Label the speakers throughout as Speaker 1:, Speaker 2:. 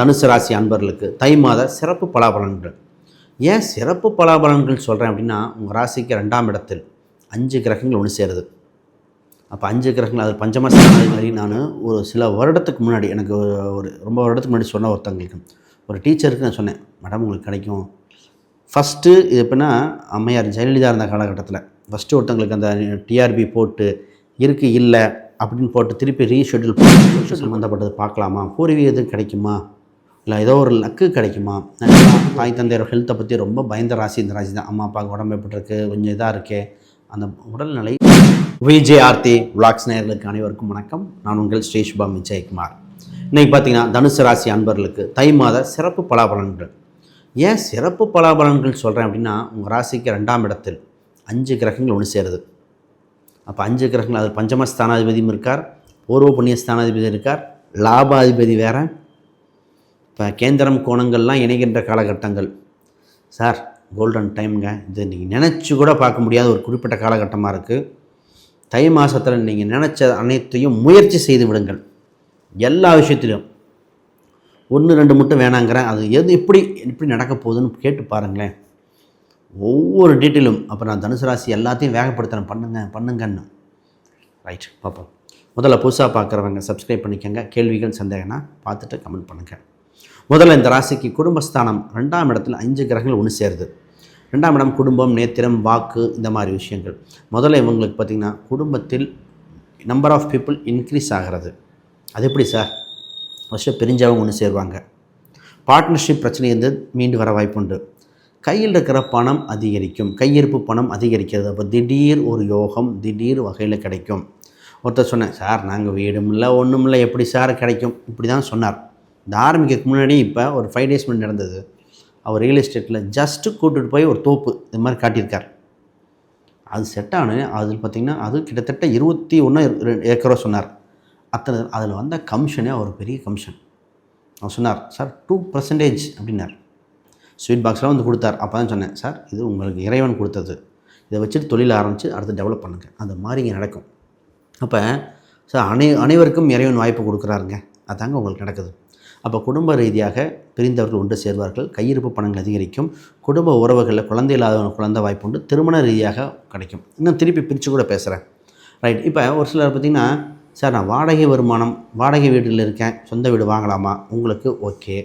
Speaker 1: தனுசு ராசி அன்பர்களுக்கு தை மாத சிறப்பு பலாபலன்கள். ஏன் சிறப்பு பலாபலன்கள் சொல்கிறேன் அப்படின்னா உங்கள் ராசிக்கு ரெண்டாம் இடத்தில் அஞ்சு கிரகங்கள் ஒன்று சேருது. அப்போ அஞ்சு கிரகங்கள் அது பஞ்சமஸ்தானாதிபதி நான் ஒரு சில வருடத்துக்கு முன்னாடி எனக்கு ஒரு ரொம்ப வருடத்துக்கு முன்னாடி சொன்ன ஒருத்தங்களுக்கு ஒரு டீச்சருக்கு நான் சொன்னேன் மேடம் உங்களுக்கு கிடைக்கும். ஃபஸ்ட்டு இது எப்படின்னா அம்மையார் ஜெயலலிதா இருந்த காலகட்டத்தில் ஃபஸ்ட்டு ஒருத்தங்களுக்கு அந்த டிஆர்பி போட்டு இருக்கு இல்லை அப்படின்னு போட்டு திருப்பி ரீஷெட்யூல் பண்ணி சம்மந்தப்பட்டது பார்க்கலாமா? பூர்வீக இது கிடைக்குமா? இல்லை ஏதோ ஒரு லக்கு கிடைக்குமா? தாய் தந்தையோட ஹெல்த்தை பற்றி ரொம்ப பயந்த ராசி இந்த ராசி தான். அம்மா அப்பாவுக்கு உடம்பு எப்படி கொஞ்சம் இதாக இருக்கே. அந்த உடல்நிலை விஜய் ஆர்த்தி விளாக்ஸ் நேர்களுக்கு அனைவருக்கும் வணக்கம். நான் உங்கள் ஸ்ரீ சுபம் விஜயகுமார். இன்றைக்கி பார்த்தீங்கன்னா தனுசு ராசி அன்பர்களுக்கு தை மாத சிறப்பு பலாபலன்கள். ஏன் சிறப்பு பலாபலன்கள் சொல்கிறேன் அப்படின்னா உங்கள் ராசிக்கு ரெண்டாம் இடத்தில் அஞ்சு கிரகங்கள் ஒன்று சேருது. அப்போ அஞ்சு கிரகங்கள் அது பஞ்சம ஸ்தானாதிபதியும் இருக்கார் பூர்வ புண்ணிய ஸ்தானாதிபதி இருக்கார் லாபாதிபதி வேறு இப்போ கேந்திரம் கோணங்கள்லாம் இணைகின்ற காலகட்டங்கள். சார் கோல்டன் டைம்ங்க இது நீங்கள் நினச்சி கூட பார்க்க முடியாத ஒரு குறிப்பிட்ட காலகட்டமாக இருக்குது தை மாதத்தில் நீங்கள் நினச்ச அனைத்தையும் முயற்சி செய்து விடுங்கள். எல்லா விஷயத்திலும். ஒன்று ரெண்டு மட்டும் வேணாங்கிறேன். அது எது எப்படி எப்படி நடக்க போகுதுன்னு கேட்டு பாருங்களேன். ஒவ்வொரு டீட்டெயிலும் அப்போ நான் தனுசு ராசி எல்லாத்தையும் வேகப்படுத்துகிறேன் பண்ணுங்க பண்ணுங்கன்னு. ரைட் பார்ப்போம். முதல்ல புதுசாக பார்க்குறவங்க சப்ஸ்கிரைப் பண்ணிக்கோங்க. கேள்விகள் சந்தேகம்னா பார்த்துட்டு கமெண்ட் பண்ணுங்கள் முதல்ல இந்த ராசிக்கு குடும்பஸ்தானம் ரெண்டாம் இடத்துல அஞ்சு கிரகங்கள் ஒன்று சேருது. ரெண்டாம் இடம் குடும்பம் நேத்திரம் வாக்கு இந்த மாதிரி விஷயங்கள். முதல்ல இவங்களுக்கு பார்த்திங்கன்னா குடும்பத்தில் நம்பர் ஆஃப் பீப்புள் இன்க்ரீஸ் ஆகிறது. அது எப்படி சார் ஃபஸ்ட்டு பிரிஞ்சவங்க ஒன்று சேருவாங்க. பார்ட்னர்ஷிப் பிரச்சனை இருந்து மீண்டு வர வாய்ப்புண்டு கையில் இருக்கிற பணம் அதிகரிக்கும். கையிருப்பு பணம் அதிகரிக்கிறது. அப்போ திடீர் ஒரு யோகம் திடீர் வகையில் கிடைக்கும். ஒருத்தர் சொன்னேன் சார் நாங்கள் வீடும் இல்லை ஒன்றும் இல்லை எப்படி சார் கிடைக்கும்? இப்படி தான் சொன்னார். இந்த ஆரம்பிக்கிறதுக்கு முன்னாடி இப்போ ஒரு ஃபைவ் டேஸ் முன்னாடி நடந்தது. அவர் ரியல் எஸ்டேட்டில் ஜஸ்ட்டு கூட்டிகிட்டு போய் ஒரு தோப்பு இது மாதிரி காட்டியிருக்கார். அது செட் ஆனு அதில் பார்த்திங்கன்னா அது கிட்டத்தட்ட இருபத்தி ஒன்று ஏக்கரோ சொன்னார். அத்தனை அதில் வந்த கமிஷனே அவர் பெரிய கமிஷன் அவர் சொன்னார் சார் டூ பர்சன்டேஜ் அப்படின்னார். ஸ்வீட் பாக்ஸ்லாம் வந்து கொடுத்தார். அப்போ தான் சொன்னேன் சார் இது உங்களுக்கு இறைவன் கொடுத்தது. இதை வச்சுட்டு தொழில் ஆரம்பித்து அடுத்து டெவலப் பண்ணுங்கள் அந்த மாதிரி இங்கே நடக்கும். அப்போ சார் அனை அனைவருக்கும் இறைவன் வாய்ப்பு கொடுக்குறாருங்க. அதாங்க உங்களுக்கு நடக்குது. அப்போ குடும்ப ரீதியாக பிரிந்தவர்கள் ஒன்று சேர்வார்கள். கையிருப்பு பணங்கள் அதிகரிக்கும். குடும்ப உறவுகளில் குழந்தை இல்லாதவங்க குழந்தை வாய்ப்பு உண்டு. திருமண ரீதியாக கிடைக்கும். இன்னும் திருப்பி பிரித்து கூட பேசுகிறேன். ரைட் இப்போ ஒரு சிலர் பார்த்திங்கன்னா சார் நான் வாடகை வருமானம் வாடகை வீட்டில் இருக்கேன். சொந்த வீடு வாங்கலாமா? உங்களுக்கு ஓகே.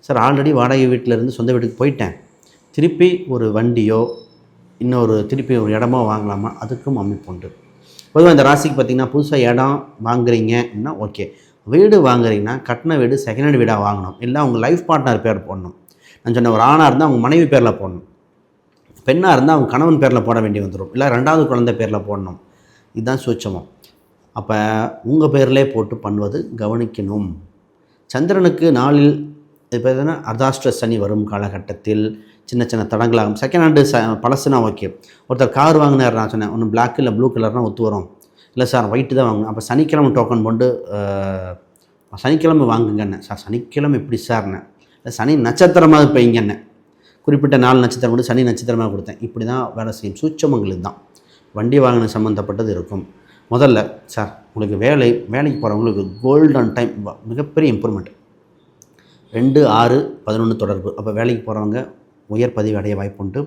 Speaker 1: சார் ஆல்ரெடி வாடகை வீட்டில் இருந்து சொந்த வீட்டுக்கு போயிட்டேன். திருப்பி ஒரு வண்டியோ இன்னொரு திருப்பி ஒரு இடமோ வாங்கலாமா? அதுக்கும் அமைப்பு உண்டு. பொதுவாக இந்த ராசிக்கு பார்த்திங்கன்னா புதுசாக இடம் வாங்குறீங்க அப்படின்னா ஓகே. வீடு வாங்குறீங்கன்னா கட்டின வீடு செகண்ட் ஹேண்ட் வீடாக வாங்கணும். இல்லை உங்கள் லைஃப் பார்ட்னர் பேர் போடணும். நான் சொன்ன ஒரு ஆணாக இருந்தால் அவங்க மனைவி பேரில் போடணும். பெண்ணாக இருந்தால் அவங்க கணவன் பேரில் போட வேண்டி வந்துடும் இல்லை ரெண்டாவது குழந்தை பேரில் போடணும். இதுதான் சூட்சமம். அப்போ உங்கள் பேர்லேயே போட்டு பண்ணுவது கவனிக்கணும். சந்திரனுக்கு நாளில் இப்போ எதுனா அர்தாஷ்ட சனி வரும் காலகட்டத்தில் சின்ன சின்ன தடங்களாகும். செகண்ட் ஹேண்டு ச பழசுனா ஓகே ஒருத்தர் கார் வாங்கினார் நான் சொன்னேன் ஒன்று பிளாக் இல்லை ப்ளூ கலர்னா ஒத்து வரும். இல்லை சார் ஒயிட்டு தான் வாங்கணும். அப்போ சனிக்கிழமை டோக்கன் போட்டு சனிக்கிழமை வாங்குங்கண்ணே சார் சனிக்கிழமை எப்படி சார்ண்ணே இல்லை சனி நட்சத்திரமாக பையங்கண்ணே குறிப்பிட்ட நாலு நட்சத்திரம் கொண்டு சனி நட்சத்திரமாக கொடுத்தேன். இப்படி தான் வேலை செய்யும். சூட்சமங்கள் தான். வண்டி வாகனம் சம்மந்தப்பட்டது இருக்கும். முதல்ல சார் உங்களுக்கு வேலை வேலைக்கு போகிறவங்களுக்கு கோல்டன் டைம் மிகப்பெரிய இம்ப்ரூவ்மெண்ட் ரெண்டு ஆறு பதினொன்று தொடர்பு. அப்போ வேலைக்கு போகிறவங்க உயர் பதவி அடைய வாய்ப்புண்டு.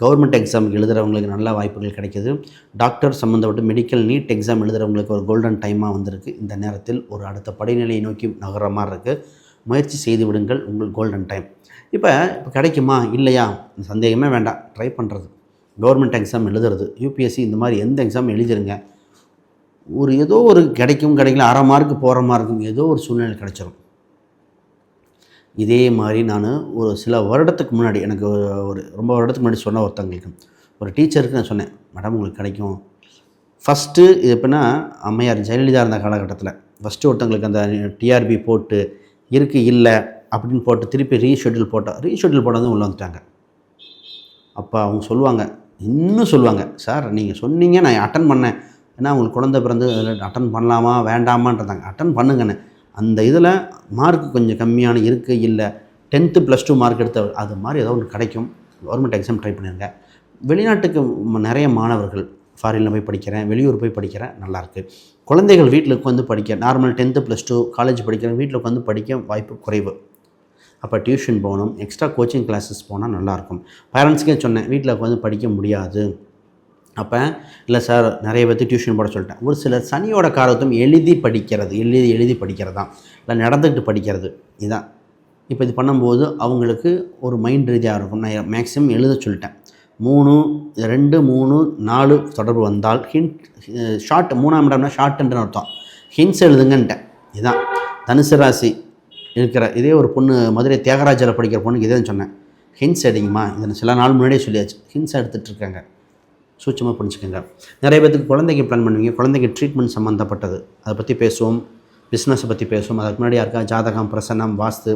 Speaker 1: கவர்மெண்ட் எக்ஸாம் எழுதுகிறவங்களுக்கு நல்ல வாய்ப்புகள் கிடைக்கிது. டாக்டர் சம்மந்தப்பட்ட மெடிக்கல் நீட் எக்ஸாம் எழுதுகிறவங்களுக்கு ஒரு கோல்டன் டைமாக வந்திருக்கு. இந்த நேரத்தில் ஒரு அடுத்த படிநிலையை நோக்கி நகர மாதிரி இருக்குது முயற்சி செய்து விடுங்கள் உங்கள் கோல்டன் டைம் இப்போ இப்போ கிடைக்குமா? இல்லையா? சந்தேகமே வேண்டாம். ட்ரை பண்ணுறது கவர்மெண்ட் எக்ஸாம் எழுதுறது. யூபிஎஸ்சி இந்த மாதிரி எந்த எக்ஸாம் எழுதிருங்க. ஒரு ஏதோ ஒரு கிடைக்கும் கிடைக்கல அரை மார்க்கு போகிற மார்க்கும் ஏதோ ஒரு சூழ்நிலை கிடைச்சிரும். இதே மாதிரி நான் ஒரு சில வருடத்துக்கு முன்னாடி எனக்கு ஒரு- ரொம்ப வருடத்துக்கு முன்னாடி சொன்ன ஒருத்தங்களுக்கு ஒரு டீச்சருக்கு நான் சொன்னேன் மேடம் உங்களுக்கு கிடைக்கும். ஃபஸ்ட்டு இது எப்படின்னா அம்மையார் ஜெயலலிதா இருந்த காலகட்டத்தில் ஃபஸ்ட்டு ஒருத்தங்களுக்கு அந்த டிஆர்பி போட்டு இருக்குது இல்லை அப்படின்னு போட்டு திருப்பி ரீஷெட்யூல் போட்டால் ரீஷெட்யூல் போட்டதும் உள்ளே வந்துட்டாங்க. அப்போ அவங்க சொல்லுவாங்க இன்னும் சொல்லுவாங்க சார் நீங்கள் சொன்னீங்க நான் அட்டன் பண்ணேன். ஏன்னா உங்களுக்கு குழந்தை பிறந்து அதில் அட்டன் பண்ணலாமா வேண்டாமான்றதாங்க அட்டன் பண்ணுங்கண்ணே அந்த இதில் மார்க் கொஞ்சம் கம்மியான இருக்குது இல்லை. டென்த்து ப்ளஸ் டூ மார்க் எடுத்த அது மாதிரி ஏதோ ஒன்று கிடைக்கும். கவர்மெண்ட் எக்ஸாம் ட்ரை பண்ணிருங்க. வெளிநாட்டுக்கு நிறைய மாணவர்கள் ஃபாரினில் போய் படிக்கிறேன் வெளியூர் போய் படிக்கிறேன் நல்லாயிருக்கு குழந்தைகள் வீட்டில் உட்காந்து படிக்க normal tenth plus two college படிக்கிறேன் வீட்டில் உட்காந்து படிக்க வாய்ப்பு குறைவு. அப்போ டியூஷன் போகணும் எக்ஸ்ட்ரா கோச்சிங் கிளாஸஸ் போனால் நல்லாயிருக்கும் பேரண்ட்ஸ்க்கே சொன்னேன் வீட்டில் உட்காந்து படிக்க முடியாது. அப்போ இல்லை சார் நிறைய பேர்த்து டியூஷன் போட சொல்லிட்டேன். ஒரு சிலர் சனியோட காரத்தும் எழுதி படிக்கிறது எழுதி எழுதி படிக்கிறது? தான் இல்லை நடந்துக்கிட்டு படிக்கிறது. இதுதான் இப்போ இது பண்ணும்போது அவங்களுக்கு ஒரு மைண்ட் ரீதியாக இருக்கும். நான் மேக்ஸிமம் எழுத சொல்லிட்டேன். மூணு ரெண்டு மூணு நாலு தொடர்பு வந்தால் ஹிண்ட் ஷார்ட் மூணாம் இடம்னா ஷார்ட்டுன்ற அர்த்தம். ஹின்ஸ் எழுதுங்கன்ட்டேன். இதுதான் தனுசு ராசி இருக்கிற இதே ஒரு பொண்ணு மதுரை தியாகராஜரை படிக்கிற பொண்ணுக்கு இதே சொன்னேன். ஹின்ஸ் எடுங்கம்மா. இதை சில நாள் முன்னாடியே சொல்லியாச்சு. ஹின்ஸ் எடுத்துகிட்டு இருக்காங்க. சூட்சமாக புரிஞ்சுக்கோங்க. நிறைய பேத்துக்கு குழந்தைக்கு பிளான் பண்ணுவீங்க குழந்தைக்கு ட்ரீட்மெண்ட் சம்மந்தப்பட்டது அதை பற்றி பேசுவோம் பிஸ்னஸை பற்றி பேசுவோம். அதுக்கு முன்னாடி யாருக்கா ஜாதகம் பிரசன்னம் வாஸ்து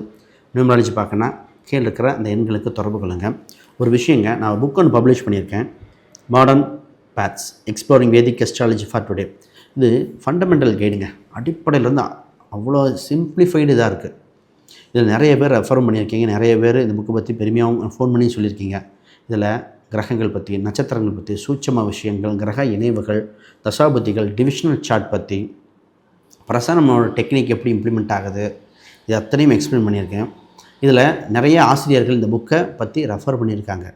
Speaker 1: நியூமராலஜி பார்க்கணுன்னா கீழே இருக்கிற அந்த எண்களுக்கு தொடர்பு கொள்ளுங்க. ஒரு விஷயங்க நான் புக் ஒன்று பப்ளிஷ் பண்ணியிருக்கேன். Modern paths exploring Vedic astrology for today இது ஃபண்டமெண்டல் கைடுங்க அடிப்படையிலேருந்து அவ்வளோ சிம்பிளிஃபைடு இதாக இருக்குது இதில் நிறைய பேர் ரெஃபர் பண்ணியிருக்கீங்க. நிறைய பேர் இந்த புக்கை பற்றி பெருமையாகவும் ஃபோன் பண்ணி சொல்லியிருக்கீங்க. இதில் கிரகங்கள் பற்றி நட்சத்திரங்கள் பற்றி சூட்சம விஷயங்கள் கிரக இணைவுகள் தசாபதிகள் டிவிஷனல் சார்ட் பற்றி பிரசனமோட டெக்னிக் எப்படி இம்ப்ளிமெண்ட் ஆகுது இது அத்தனையும் எக்ஸ்பிளைன் பண்ணியிருக்கேன். இதில் நிறைய ஆசிரியர்கள் இந்த புக்கை பற்றி ரெஃபர் பண்ணியிருக்காங்க.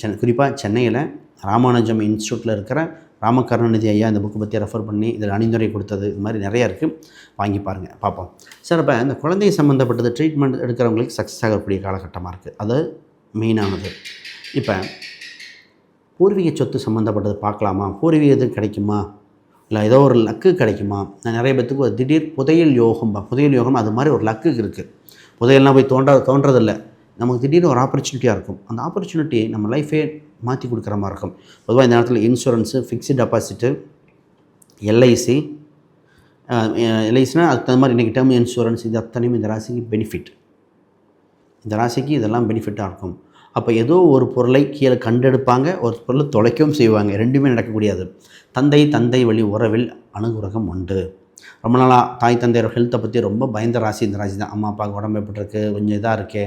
Speaker 1: சென்னை குறிப்பாக சென்னையில் ராமானுஜம் இன்ஸ்டியூட்டில் இருக்கிற ராமகருணாநிதி ஐயா இந்த புக்கை பற்றி ரெஃபர் பண்ணி இதில் அணிந்துரை கொடுத்தது இது மாதிரி நிறையா இருக்குது வாங்கி பாருங்கள் பார்ப்போம். சார் அப்போ இந்த குழந்தை சம்மந்தப்பட்டது ட்ரீட்மெண்ட் எடுக்கிறவங்களுக்கு சக்ஸஸ் ஆகக்கூடிய காலகட்டமாக இருக்குது அது மெயினானது இப்போ பூர்வீக சொத்து சம்மந்தப்பட்டது பார்க்கலாமா? பூர்வீக எதுவும் கிடைக்குமா? இல்லை ஏதோ ஒரு லக்கு கிடைக்குமா? நான் நிறைய பேத்துக்கு ஒரு திடீர் புதையல் யோகம் புதையல் யோகம் அது மாதிரி ஒரு லக்கு இருக்குது புதையல்லாம் போய் தோன்ற தோன்றதில்லை. நமக்கு திடீர்னு ஒரு ஆப்பர்ச்சுனிட்டியாக இருக்கும். அந்த ஆப்பர்ச்சுனிட்டி நம்ம லைஃபே மாற்றி கொடுக்குற மாதிரி இருக்கும். பொதுவாக இந்த நேரத்தில் இன்சூரன்ஸு ஃபிக்ஸ்டு டெபாசிட்டு எல்ஐசி எல்ஐசினா அதுக்கு தகுந்த மாதிரி இன்றைக்கி டேர்ம் இன்சூரன்ஸ் இது அத்தனையும் இந்த ராசிக்கு பெனிஃபிட் இந்த ராசிக்கு இதெல்லாம் பெனிஃபிட்டாக இருக்கும். அப்போ ஏதோ ஒரு பொருளை கீழே கண்டெடுப்பாங்க ஒரு பொருளை தொலைக்கவும் செய்வாங்க. ரெண்டுமே நடக்கக்கூடியது. தந்தை தந்தை வழி உறவில் அணுகுரகம் உண்டு. ரொம்ப நாளாக தாய் தந்தையோட ஹெல்த்தை பற்றி ரொம்ப பயந்த ராசி இந்த ராசி தான். அம்மா அப்பாவுக்கு உடம்பு எப்படிருக்கு கொஞ்சம் இதாக இருக்கே.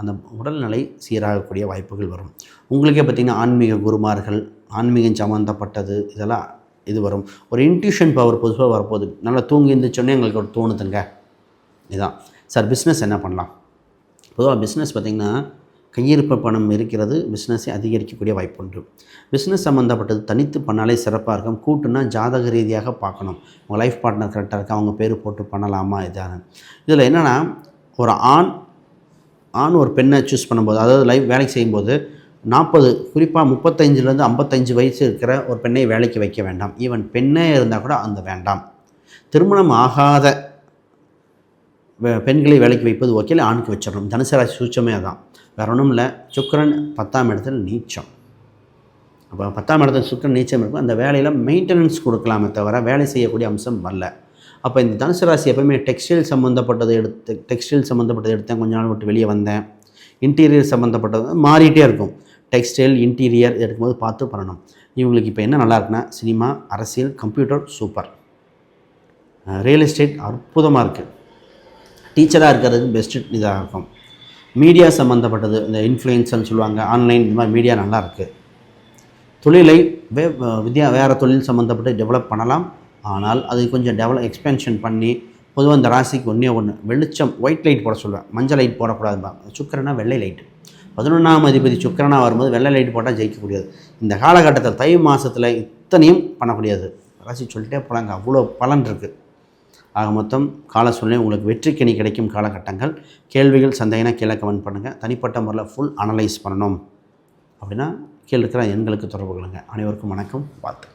Speaker 1: அந்த உடல்நிலை சீராகக்கூடிய வாய்ப்புகள் வரும். உங்களுக்கே பார்த்திங்கன்னா ஆன்மீக குருமார்கள் ஆன்மீகம் சம்மந்தப்பட்டது இதெல்லாம் இது வரும். ஒரு இன்ட்யூஷன் பவர் பொதுவாக வரப்போகுது. நல்லா தூங்கி இருந்துச்சோன்னே எங்களுக்கு ஒரு தோணுதுங்க. இதுதான் சார் பிஸ்னஸ் என்ன பண்ணலாம்? பொதுவாக பிஸ்னஸ் பார்த்திங்கன்னா கையிருப்பு பணம் இருக்கிறது பிஸ்னஸை அதிகரிக்கக்கூடிய வாய்ப்பு உண்டு பிஸ்னஸ் சம்மந்தப்பட்டது தனித்து பண்ணாலே சிறப்பாக இருக்கும். கூட்டுனா ஜாதக ரீதியாக பார்க்கணும். உங்கள் லைஃப் பார்ட்னர் கரெக்டாக இருக்கா? அவங்க பேர் போட்டு பண்ணலாமா? இதான. இதில் என்னென்னா ஒரு ஆண் ஆண் ஒரு பெண்ணை சூஸ் பண்ணும்போது அதாவது லைஃப் வேலைக்கு செய்யும்போது நாற்பது குறிப்பாக முப்பத்தஞ்சிலேருந்து ஐம்பத்தஞ்சு வயசு இருக்கிற ஒரு பெண்ணை வேலைக்கு வைக்க வேண்டாம். ஈவன் பெண்ணே இருந்தால் கூட அந்த வேண்டாம். திருமணம் ஆகாத பெண்களை வேலைக்கு வைப்பது ஓகே ஆணுக்கு வச்சிடணும். தனுசராசி சூச்சமே அதான். வேற ஒன்றும் இல்லை சுக்கரன் பத்தாம் இடத்துல நீச்சம். அப்போ பத்தாம் இடத்துல சுக்கிரன் நீச்சம் இருக்கும் அந்த வேலையில் மெயின்டெனன்ஸ் கொடுக்கலாமே தவிர வேலை செய்யக்கூடிய அம்சம் வரல. அப்போ இந்த தனுசு ராசி எப்பவுமே டெக்ஸ்டைல் சம்மந்தப்பட்டது எடுத்து டெக்ஸ்டைல் சம்மந்தப்பட்டது எடுத்தேன் கொஞ்ச நாள் விட்டு வெளியே வந்தேன். இன்டீரியர் சம்மந்தப்பட்டது மாறிட்டே இருக்கும். டெக்ஸ்டைல் இன்டீரியர் எடுக்கும்போது பார்த்து பண்ணணும். இவங்களுக்கு இப்போ என்ன நல்லா இருக்குன்னா சினிமா அரசியல் கம்ப்யூட்டர் சூப்பர் ரியல் எஸ்டேட் அற்புதமாக இருக்குது டீச்சராக இருக்கிறதுக்கு பெஸ்ட்டு இதாக இருக்கும். மீடியா சம்மந்தப்பட்டது இந்த இன்ஃப்ளூயன்ஸ்னு சொல்லுவாங்க ஆன்லைன் இந்த மாதிரி மீடியா நல்லா இருக்குது தொழிலை வே வித்யா வேறு தொழில் சம்மந்தப்பட்டு டெவலப் பண்ணலாம். ஆனால் அது கொஞ்சம் டெவலப் எக்ஸ்பென்ஷன் பண்ணி பொதுவாக இந்த ராசிக்கு ஒன்றே ஒன்று வெளிச்சம் ஒயிட் லைட் போட சொல்லுவேன். மஞ்சள் லைட் போடக்கூடாதுப்பா. சுக்கரனா வெள்ளை லைட்டு பதினொன்றாம் அதிபதி சுக்கரனா வரும்போது வெள்ளை லைட் போட்டால் ஜெயிக்கக்கூடியது. இந்த காலகட்டத்தில் தை மாதத்தில் இத்தனையும் பண்ணக்கூடியது. ராசி சொல்லிட்டே போகலாங்க அவ்வளோ பலன் இருக்குது ஆக மொத்தம் கால சூழ்நிலை உங்களுக்கு வெற்றிக்கணி கிடைக்கும் காலகட்டங்கள். கேள்விகள் சந்தேகனா கீழே கமெண்ட் பண்ணுங்கள் தனிப்பட்ட முறையில் ஃபுல் அனலைஸ் பண்ணணும். அப்படின்னா கீழே இருக்கிற எண்களுக்கு தொடர்பு கொள்ளுங்கள் அனைவருக்கும் வணக்கம் வாழ்த்து